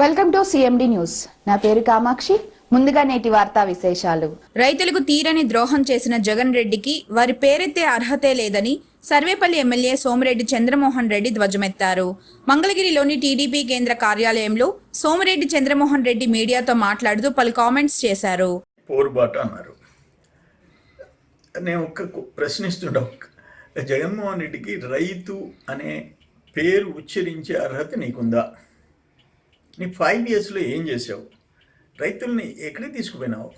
Welcome to CMD news. నా పేరు కామాక్షి. ముందుగా నేటి వార్తా విశేషాలు. రైతులకు తీరని ద్రోహం చేసిన జగన్ రెడ్డికి వారి పేరెత్తే అర్హతే లేదని సర్వేపల్లి ఎమ్మెల్యే సోమిరెడ్డి చంద్రమోహన్ రెడ్డి ధ్వజమెత్తారు. మంగళగిరిలోని టీడీపీ కేంద్ర కార్యాలయంలో సోమిరెడ్డి చంద్రమోహన్ రెడ్డి మీడియాతో మాట్లాడుతూ పలు కామెంట్స్ చేశారు. అన్నారు. నేను ఒక్క కు- ప్రశ్నిస్తుండ జగన్మోహన్ రెడ్డికి రైతు అనే పేరు ఉచ్చరించే అర్హత నీకుందా? నీ ఫైవ్ ఇయర్స్లో ఏం చేసావు రైతుల్ని ఎక్కడికి తీసుకుపోయినావు?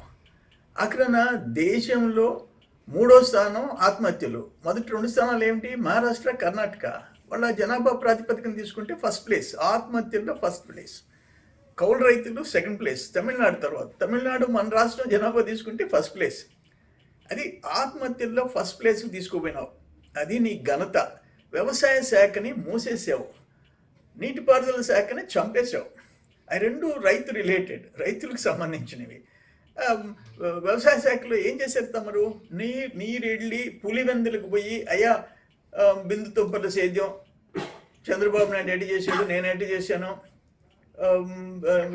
అక్కడ దేశంలో మూడో స్థానం ఆత్మహత్యలు. మొదటి రెండు స్థానాలు ఏమిటి? మహారాష్ట్ర కర్ణాటక. వాళ్ళ జనాభా ప్రాతిపదికన తీసుకుంటే ఫస్ట్ ప్లేస్ ఆత్మహత్యల్లో ఫస్ట్ ప్లేస్ కౌలు రైతులు సెకండ్ ప్లేస్ తమిళనాడు తర్వాత. తమిళనాడు మన రాష్ట్రం జనాభా తీసుకుంటే ఫస్ట్ ప్లేస్ అది ఆత్మహత్యల్లో ఫస్ట్ ప్లేస్ తీసుకుపోయినావు. అది నీ ఘనత. వ్యవసాయ శాఖని మూసేసావు. నీటిపారుదల శాఖని చంపేశావు. అవి రెండు రైతు రిలేటెడ్ రైతులకు సంబంధించినవి. వ్యవసాయ శాఖలో ఏం చేశారు తమరు నీ నీరెళ్ళి పులివెందులకు పోయి అయ్యా బిందు తుంపర్ల సేద్యం చంద్రబాబు నాయుడు ఎడి చేశాడు నేను ఎడ్డి చేశాను.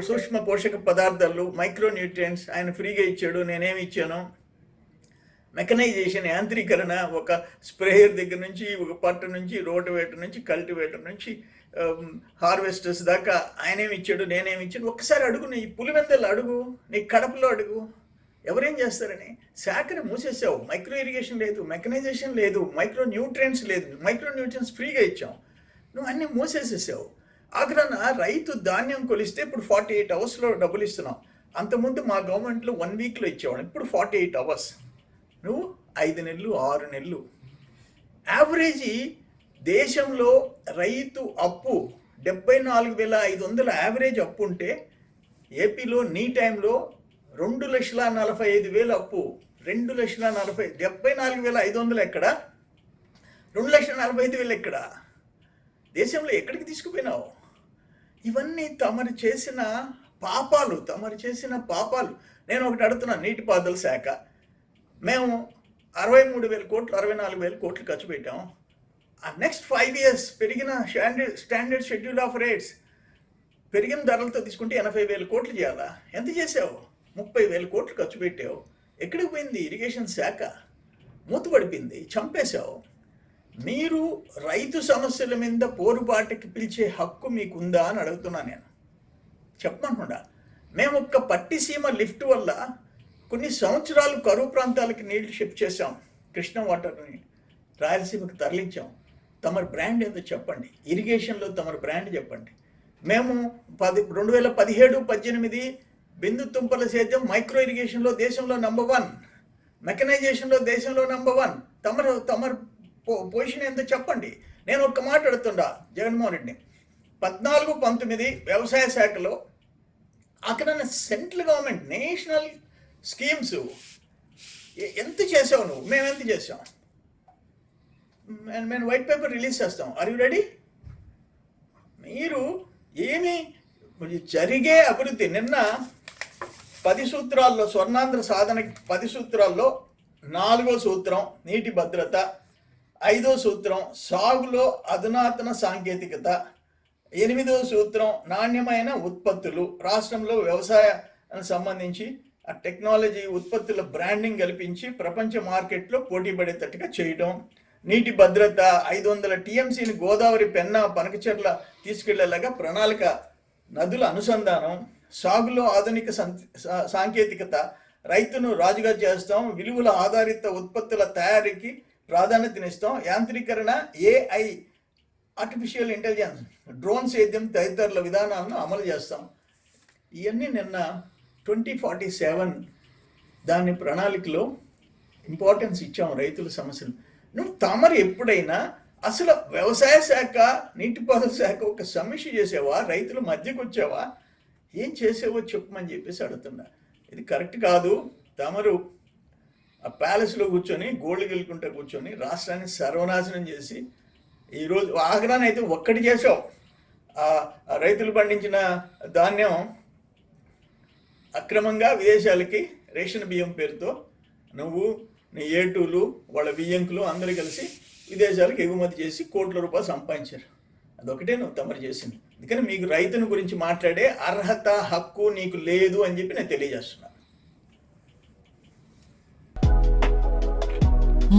సూక్ష్మ పోషక పదార్థాలు మైక్రో న్యూట్రియంట్స్ ఆయన ఫ్రీగా ఇచ్చాడు నేనేమి ఇచ్చాను. మెకనైజేషన్ యాంత్రీకరణ ఒక స్ప్రేయర్ దగ్గర నుంచి ఒక పట్టు నుంచి రోటివేటర్ నుంచి కల్టివేటర్ నుంచి హార్వెస్టర్స్ దాకా ఆయనేమి ఇచ్చాడు నేనేమి ఇచ్చాడు. ఒక్కసారి అడుగు నీ పులివెందలు అడుగు నీ కడపలో అడుగు. ఎవరేం చేస్తారని? శాఖను మూసేసావు. మైక్రో ఇరిగేషన్ లేదు మెకనైజేషన్ లేదు మైక్రో న్యూట్రియంట్స్ లేదు. మైక్రో న్యూట్రియంట్స్ ఫ్రీగా ఇచ్చాం. నువ్వు అన్నీ మూసేసేసావు. ఆగ్రాన రైతు ధాన్యం కొలిస్తే ఇప్పుడు ఫార్టీ ఎయిట్ అవర్స్లో డబ్బులు ఇస్తున్నాం. అంతకుముందు మా గవర్నమెంట్లో వన్ వీక్లో ఇచ్చేవాడు ఇప్పుడు ఫార్టీ ఎయిట్ అవర్స్. ఐదు నెలలు ఆరు నెలలు. యావరేజీ దేశంలో రైతు అప్పు డెబ్బై నాలుగు వేల ఐదు వందల యావరేజ్ అప్పు ఉంటే ఏపీలో నీ టైంలో రెండు లక్షల నలభై ఐదు వేల అప్పు. రెండు లక్షల నలభై డెబ్బై నాలుగు వేల ఐదు వందలు ఎక్కడ? రెండు లక్షల నలభై ఐదు వేలు ఎక్కడ? దేశంలో ఎక్కడికి తీసుకుపోయినావు? ఇవన్నీ తమరు చేసిన పాపాలు తమరు చేసిన పాపాలు. నేను ఒకటి అడుగుతున్నా నీటిపారుదల శాఖ. మేము అరవై మూడు వేల కోట్లు అరవై నాలుగు వేల కోట్లు ఖర్చు పెట్టాం. ఆ నెక్స్ట్ ఫైవ్ ఇయర్స్ పెరిగిన standard standard schedule of rates పెరిగిన ధరలతో తీసుకుంటే ఎనభై వేల కోట్లు చేయాలా? ఎంత చేసావు? ముప్పై వేల కోట్లు ఖర్చు పెట్టావు. ఎక్కడికి పోయింది? ఇరిగేషన్ శాఖ. మూతపడిపోయింది చంపేశావు. మీరు రైతు సమస్యల మీద పోరుపాటుకి పిలిచే హక్కు మీకుందా అని అడుగుతున్నా నేను. చెప్పకుండా మేము ఒక్క పట్టిసీమ లిఫ్ట్ వల్ల కొన్ని సంవత్సరాలు కరువు ప్రాంతాలకి నీళ్ళు షిఫ్ట్ చేశాం. కృష్ణ వాటర్ని రాయలసీమకు తరలించాం. తమరి బ్రాండ్ ఏదో చెప్పండి. ఇరిగేషన్లో తమరి బ్రాండ్ చెప్పండి. మేము పది రెండు వేల పదిహేడు పద్దెనిమిది బిందు తుంపల సేద్యం మైక్రో ఇరిగేషన్లో దేశంలో నంబర్ వన్. మెకనైజేషన్లో దేశంలో నంబర్ వన్. తమరు తమరు పొజిషన్ ఏందో చెప్పండి. నేను ఒక్క మాట అడుగుతుండా జగన్మోహన్ రెడ్డిని. పద్నాలుగు పంతొమ్మిది వ్యవసాయ శాఖలో అక్కడ సెంట్రల్ గవర్నమెంట్ నేషనల్ స్కీమ్స్ ఎంత చేసావు నువ్వు? మేము ఎంత చేసాం? మేము- మేము వైట్ పేపర్ రిలీజ్ చేస్తాం. ఆర్ యు రెడీ మీరు ఏమి జరిగే అభివృద్ధి? నిన్న పది సూత్రాల్లో స్వర్ణాంధ్ర సాధన పది సూత్రాల్లో నాలుగో సూత్రం నీటి భద్రత ఐదో సూత్రం సాగులో అధునాతన సాంకేతికత ఎనిమిదో సూత్రం నాణ్యమైన ఉత్పత్తులు రాష్ట్రంలో వ్యవసాయానికి సంబంధించి టెక్నాలజీ ఉత్పత్తుల బ్రాండింగ్ కల్పించి ప్రపంచ మార్కెట్లో పోటీ పడేటట్టుగా చేయడం నీటి భద్రత ఐదు వందల టీఎంసీని గోదావరి పెన్నా పనకచెట్ల తీసుకెళ్ళేలాగా ప్రణాళిక నదుల అనుసంధానం సాగులో ఆధునిక సాంకేతికత రైతును రాజుగా చేస్తాం విలువల ఆధారిత ఉత్పత్తుల తయారీకి ప్రాధాన్యతనిస్తాం యాంత్రీకరణ ఏఐ ఆర్టిఫిషియల్ ఇంటెలిజెన్స్ డ్రోన్ సేద్యం తదితరుల విధానాలను అమలు చేస్తాం. ఇవన్నీ నిన్న ట్వంటీ ఫార్టీ సెవెన్ దాని ప్రణాళికలో ఇంపార్టెన్స్ ఇచ్చాం రైతుల సమస్యలు. నువ్వు తమరు ఎప్పుడైనా అసలు వ్యవసాయ శాఖ నీటిపారుదల శాఖ ఒక సమీక్ష చేసేవా? రైతుల మధ్యకు వచ్చావా? ఏం చేసేవో చెప్పమని చెప్పేసి అడుగుతున్నా. ఇది కరెక్ట్ కాదు. తమరు ఆ ప్యాలెస్లో కూర్చొని గోల్డ్ గెలుకుంటా కూర్చొని రాష్ట్రాన్ని సర్వనాశనం చేసి ఈరోజు ఆగ్రాన్ అయితే ఒక్కటి చేసావు. రైతులు పండించిన ధాన్యం అక్రమంగా విదేశాలకి రేషన్ బియ్యం పేరుతో నువ్వు నీ ఏటూలు వాళ్ళ బియ్యంకులు అందరూ కలిసి విదేశాలకు ఎగుమతి చేసి కోట్ల రూపాయలు సంపాదించారు. అదొకటే నువ్వు తమరు చేసింది. అందుకని మీకు రైతుని గురించి మాట్లాడే అర్హత హక్కు నీకు లేదు అని చెప్పి నేను తెలియజేస్తున్నాను